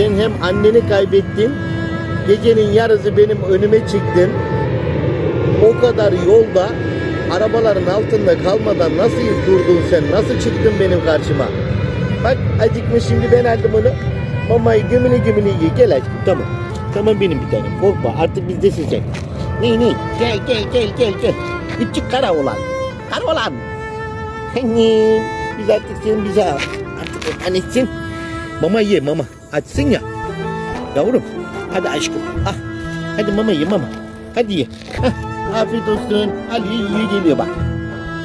Sen hem anneni kaybettin, gecenin yarısı benim önüme çıktın. O kadar yolda arabaların altında kalmadan nasıl durdun sen? Nasıl çıktın benim karşıma? Bak acıkmış şimdi ben aldım onu. Mamayı gömüle gömüle ye. Gel aşkım tamam. Tamam benim bir tanem. Korkma artık bizdesin sen. Ne ne? Gel gel gel gel gel. Küçük kara olan. Kara olan. Annem. Biz artık sen bize artık annetsin. Mama ye mama. Açsın ya. Yavrum. Hadi aşkım. Ah. Hadi mama ye mama. Hadi ye. Hah. Afiyet olsun. Ali yiyor geliyor bak.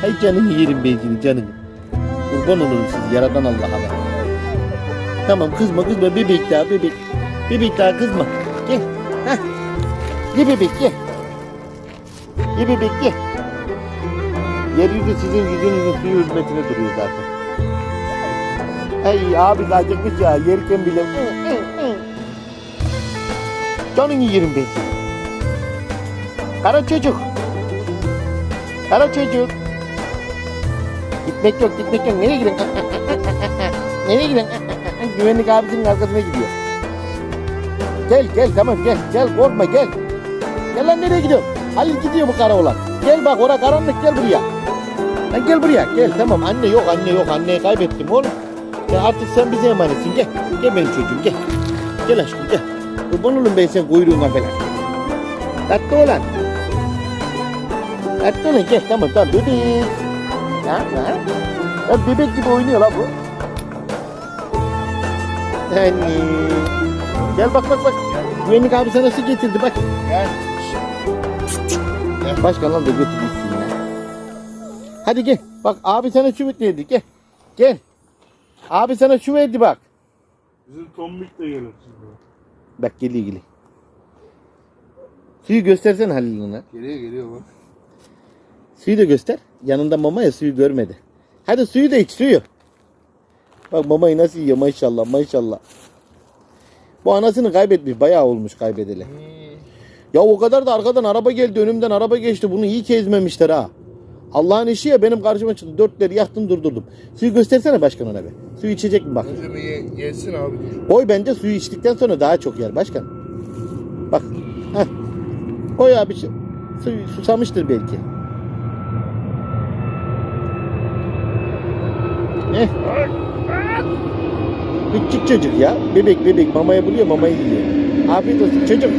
Hay canını yerim ben seni canını. Kurban olurum sizi yaradan Allah'a bak. Tamam kızma kızma bebek daha bebek. Bebek daha kızma. Gel. Hah. Ye bebek ye. Ye bebek ye. Yeryüzü sizin yüzünüzün suyu hürmetine duruyor zaten. Hey abi de acıkmış ya yerken bile. Canını yerim ben. Kara çocuk. Kara çocuk. Gitmek yok gitmek yok. Nereye gidiyorsun? Nereye gidiyorsun? Güvenlik abisinin arkasına gidiyor. Gel gel tamam gel. Gel korkma gel. Gel lan nereye gidiyorsun? Halil gidiyor bu kara olan. Gel bak ora karanlık gel buraya. Lan gel buraya gel tamam anne yok anne yok anneyi kaybettim oğlum. Ya artık sen bize emanetsin gel. Gel benim çocuğum gel. Gel aşkım gel. Kurban olun ben senin kuyruğuna falan. Tatlı olan. Tatlı olan gel tamam tamam bebeğiz. Ha, ha? Ya bebek gibi oynuyor la bu. Anne. Gel bak bak bak. Güvenlik abi sana su getirdi bak. Gel. Başkan lan da götürürsün ya. Hadi gel. Bak abi sana şu verdi gel. Gel. Abi sana şu verdi bak. Bizim tombik de gelir şimdi. Bak geliyor geliyor. Suyu göstersene Halil ona. Geliyor geliyor bak. Suyu da göster. Yanında mama ya suyu görmedi. Hadi suyu da iç suyu. Bak mamayı nasıl yiyor maşallah maşallah. Bu anasını kaybetmiş. Bayağı olmuş kaybedeli. Ya o kadar da arkadan araba geldi önümden araba geçti. Bunu iyi ki ezmemişler ha. Allah'ın işi ya benim karşıma çıktı. Dörtleri yaktım durdurdum. Suyu göstersene başkan ona be. Suyu içecek mi bak. Önce bir ye, yesin abi. Koy bence suyu içtikten sonra daha çok yer başkan. Bak. Heh. Koy abi. Suyu susamıştır belki. Eh. Küçük çocuk ya. Bebek bebek mamaya buluyor mamayı yiyor. Afiyet olsun çocuk.